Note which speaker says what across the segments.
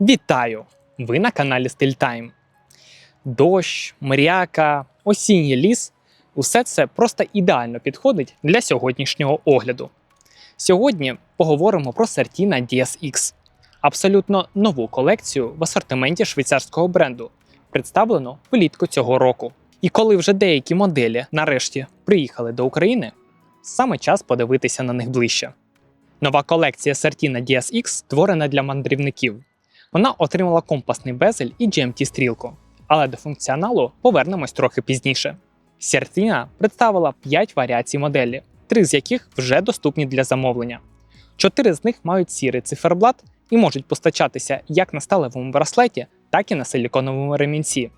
Speaker 1: Вітаю! Ви на каналі Стильтайм. Дощ, мряка, осінній ліс усе це просто ідеально підходить для сьогоднішнього огляду. Сьогодні поговоримо про Certina DSX, абсолютно нову колекцію в асортименті швейцарського бренду, представлену влітку цього року. І коли вже деякі моделі нарешті приїхали до України, саме час подивитися на них ближче. Нова колекція Certina DSX створена для мандрівників. Вона отримала компасний безель і GMT-стрілку, але до функціоналу повернемось трохи пізніше. Certina представила 5 варіацій моделі, три з яких вже доступні для замовлення. Чотири з них мають сірий циферблат і можуть постачатися як на сталевому браслеті, так і на силіконовому ремінці.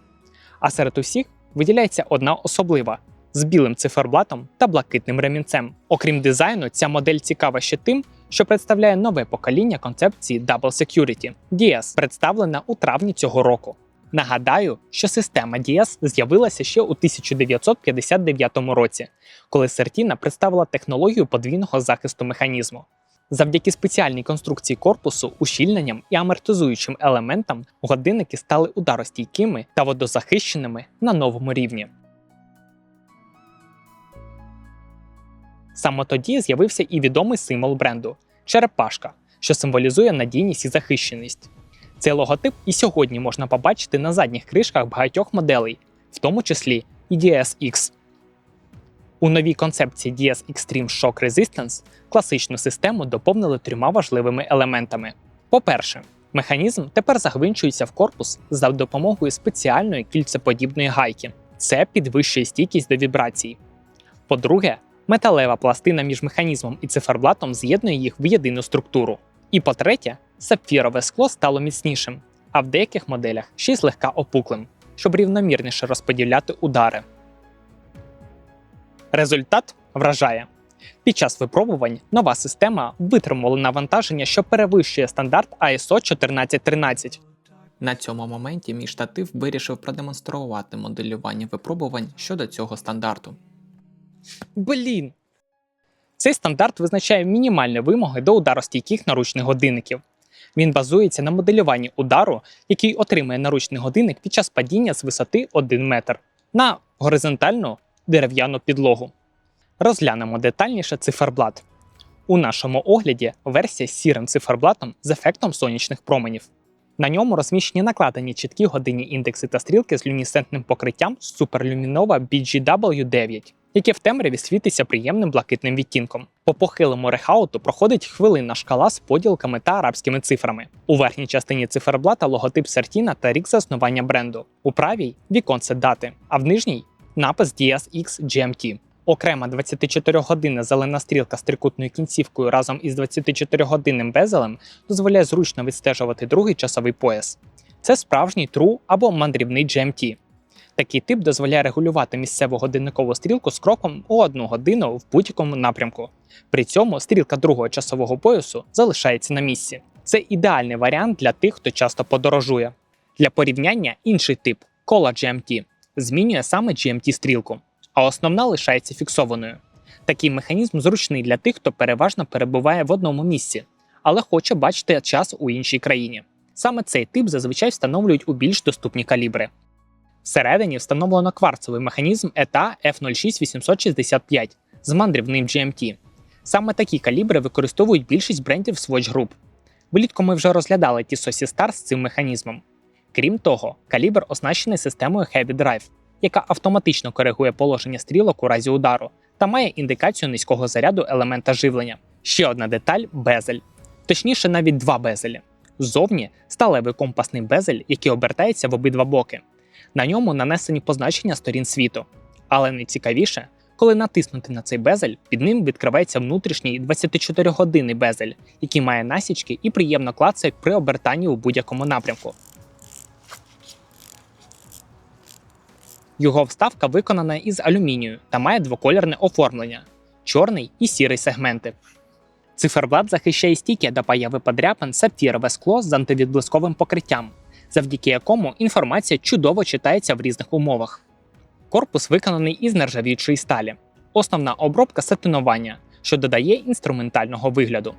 Speaker 1: А серед усіх виділяється одна особлива з білим циферблатом та блакитним ремінцем. Окрім дизайну, ця модель цікава ще тим, що представляє нове покоління концепції Double Security DS, представлена у травні цього року. Нагадаю, що система DS з'явилася ще у 1959 році, коли Certina представила технологію подвійного захисту механізму. Завдяки спеціальній конструкції корпусу, ущільненням і амортизуючим елементам годинники стали ударостійкими та водозахищеними на новому рівні. Саме тоді з'явився і відомий символ бренду черепашка, що символізує надійність і захищеність. Цей логотип і сьогодні можна побачити на задніх кришках багатьох моделей, в тому числі і DSX. У новій концепції DS Extreme Shock Resistance класичну систему доповнили трьома важливими елементами. По-перше, механізм тепер загвинчується в корпус за допомогою спеціальної кільцеподібної гайки. Це підвищує стійкість до вібрацій. По-друге, металева пластина між механізмом і циферблатом з'єднує їх в єдину структуру. І по-третє, сапфірове скло стало міцнішим, а в деяких моделях ще й злегка опуклим, щоб рівномірніше розподіляти удари. Результат вражає. Під час випробувань нова система витримувала навантаження, що перевищує стандарт ISO 1413.
Speaker 2: На цьому моменті мій штатив вирішив продемонструвати моделювання випробувань щодо цього стандарту.
Speaker 1: Блін! Цей стандарт визначає мінімальні вимоги до ударостійких наручних годинників. Він базується на моделюванні удару, який отримує наручний годинник під час падіння з висоти 1 метр на горизонтальну дерев'яну підлогу. Розглянемо детальніше циферблат. У нашому огляді версія з сірим циферблатом з ефектом сонячних променів. На ньому розміщені накладені чіткі годинні індекси та стрілки з люмінесцентним покриттям Superluminova BGW9, яке в темряві світиться приємним блакитним відтінком. По похилому рехауту проходить хвилинна шкала з поділками та арабськими цифрами. У верхній частині циферблата логотип Сертіна та рік заснування бренду. У правій віконце дати, а в нижній напис DSX GMT. Окрема 24-годинна зелена стрілка з трикутною кінцівкою разом із 24-годинним безелем дозволяє зручно відстежувати другий часовий пояс. Це справжній true або мандрівний GMT. Такий тип дозволяє регулювати місцеву годинникову стрілку з кроком у одну годину в будь-якому напрямку. При цьому стрілка другого часового поясу залишається на місці. Це ідеальний варіант для тих, хто часто подорожує. Для порівняння інший тип Cola GMT змінює саме GMT-стрілку, а основна лишається фіксованою. Такий механізм зручний для тих, хто переважно перебуває в одному місці, але хоче бачити час у іншій країні. Саме цей тип зазвичай встановлюють у більш доступні калібри. Всередині встановлено кварцевий механізм ETA F06865 з мандрівним GMT. Саме такі калібри використовують більшість брендів Swatch Group. Влітку ми вже розглядали ті Star з цим механізмом. Крім того, калібр оснащений системою Heavy Drive, яка автоматично коригує положення стрілок у разі удару та має індикацію низького заряду елемента живлення. Ще одна деталь безель, точніше, навіть два безелі. Ззовні сталевий компасний безель, який обертається в обидва боки. На ньому нанесені позначення сторін світу. Але найцікавіше, коли натиснути на цей безель, під ним відкривається внутрішній 24-годинний безель, який має насічки і приємно клацає при обертанні у будь-якому напрямку. Його вставка виконана із алюмінію та має двоколірне оформлення чорний і сірий сегменти. Циферблат захищає стійке до появи подряпин сапфірове скло з антивідблисковим покриттям, завдяки якому інформація чудово читається в різних умовах. Корпус виконаний із нержавіючої сталі, основна обробка сатинування, що додає інструментального вигляду.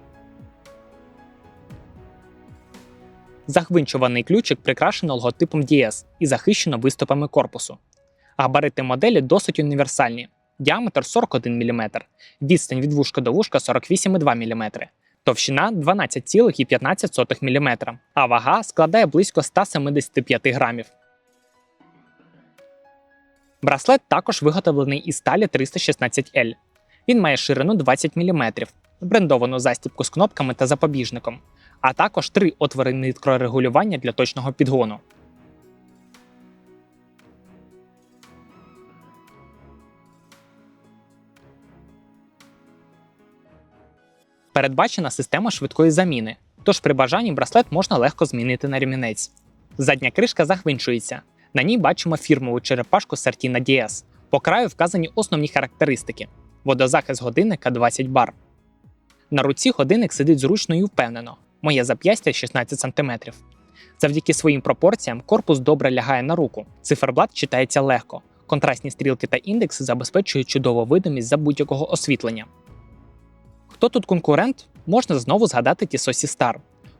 Speaker 1: Загвинчуваний ключик прикрашено логотипом DS і захищено виступами корпусу. Габарити моделі досить універсальні. Діаметр 41 мм, відстань від вушка до вушка 48,2 мм, товщина 12,15 мм, а вага складає близько 175 грамів. Браслет також виготовлений із сталі 316L. Він має ширину 20 мм, брендовану застібку з кнопками та запобіжником, а також три отвори ниткорегулювання для точного підгону. Передбачена система швидкої заміни, тож при бажанні браслет можна легко змінити на ремінець. Задня кришка загвинчується. На ній бачимо фірмову черепашку Certina DS. По краю вказані основні характеристики: водозахист годинника 20 бар. На руці годинник сидить зручно і впевнено. Моє зап'ястя 16 см. Завдяки своїм пропорціям корпус добре лягає на руку. Циферблат читається легко. Контрастні стрілки та індекс забезпечують чудову видимість за будь-якого освітлення. Хто тут конкурент? Можна знову згадати Тісосі Star.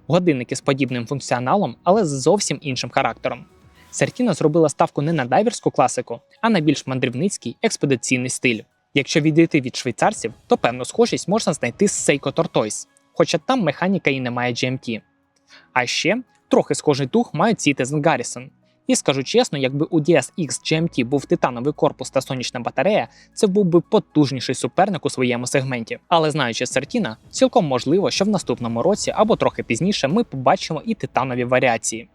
Speaker 1: Годинники з подібним функціоналом, але з зовсім іншим характером. Сертіна зробила ставку не на дайверську класику, а на більш мандрівницький експедиційний стиль. Якщо відійти від швейцарців, то певну схожість можна знайти з Seiko Tortoise, хоча там механіка і немає GMT. А ще трохи схожий дух мають Citizen Garrison. І скажу чесно, якби у DSX GMT був титановий корпус та сонячна батарея, це був би потужніший суперник у своєму сегменті. Але знаючи Сертіна, цілком можливо, що в наступному році або трохи пізніше ми побачимо і титанові варіації.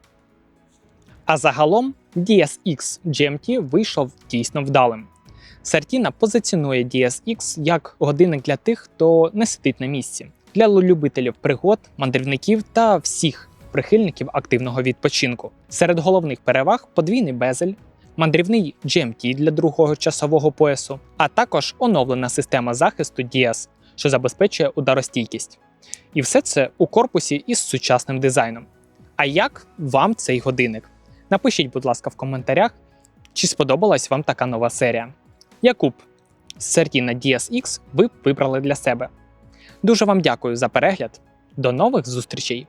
Speaker 1: А загалом DSX GMT вийшов дійсно вдалим. Сертіна позиціонує DSX як годинник для тих, хто не сидить на місці, для любителів пригод, мандрівників та всіх прихильників активного відпочинку. Серед головних переваг подвійний безель, мандрівний GMT для другого часового поясу, а також оновлена система захисту DIAS, що забезпечує ударостійкість. І все це у корпусі із сучасним дизайном. А як вам цей годинник? Напишіть, будь ласка, в коментарях, чи сподобалась вам така нова серія. Яку б з DSX ви вибрали для себе. Дуже вам дякую за перегляд. До нових зустрічей!